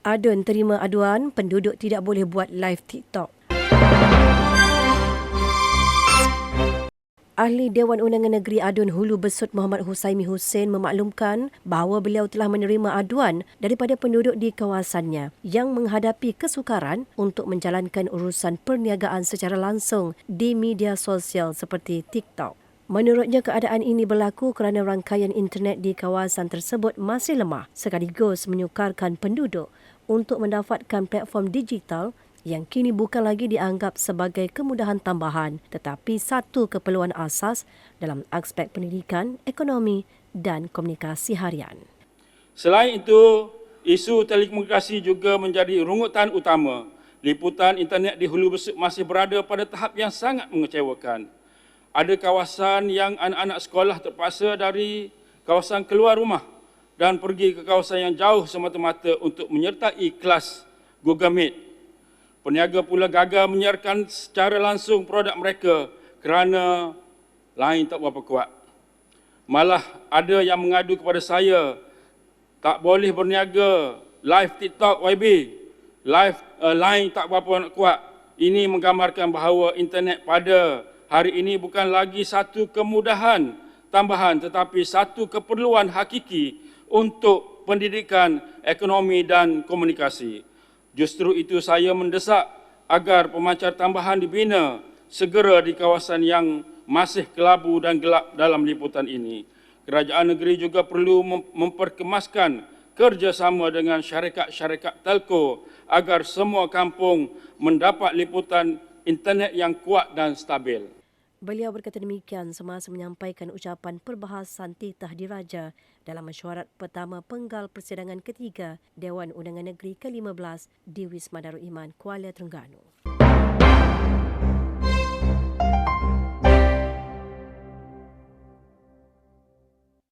Adun terima aduan penduduk tidak boleh buat live TikTok. Ahli Dewan Undangan Negeri Adun Hulu Besut Muhammad Husaimi Hussein memaklumkan bahawa beliau telah menerima aduan daripada penduduk di kawasannya yang menghadapi kesukaran untuk menjalankan urusan perniagaan secara langsung di media sosial seperti TikTok. Menurutnya keadaan ini berlaku kerana rangkaian internet di kawasan tersebut masih lemah sekaligus menyukarkan penduduk untuk mendapatkan platform digital yang kini bukan lagi dianggap sebagai kemudahan tambahan tetapi satu keperluan asas dalam aspek pendidikan, ekonomi dan komunikasi harian. Selain itu, isu telekomunikasi juga menjadi rungutan utama. Liputan internet di Hulu Besut masih berada pada tahap yang sangat mengecewakan. Ada kawasan yang anak-anak sekolah terpaksa dari kawasan keluar rumah dan pergi ke kawasan yang jauh semata-mata untuk menyertai kelas Google Meet Peniaga pula gagal menyiarkan secara langsung produk mereka kerana lain tak berapa kuat. Malah ada yang mengadu kepada saya tak boleh berniaga live TikTok YB. Live uh, lain tak berapa kuat. Ini menggambarkan bahawa internet pada hari ini bukan lagi satu kemudahan tambahan tetapi satu keperluan hakiki untuk pendidikan, ekonomi dan komunikasi. Justru itu saya mendesak agar pemancar tambahan dibina segera di kawasan yang masih kelabu dan gelap dalam liputan ini. Kerajaan negeri juga perlu memperkemaskan kerjasama dengan syarikat-syarikat telco agar semua kampung mendapat liputan internet yang kuat dan stabil. Beliau berkata demikian semasa menyampaikan ucapan perbahasan titah diraja dalam mesyuarat pertama penggal persidangan ketiga Dewan Undangan Negeri ke-15 di Wisma Darul Iman, Kuala Terengganu.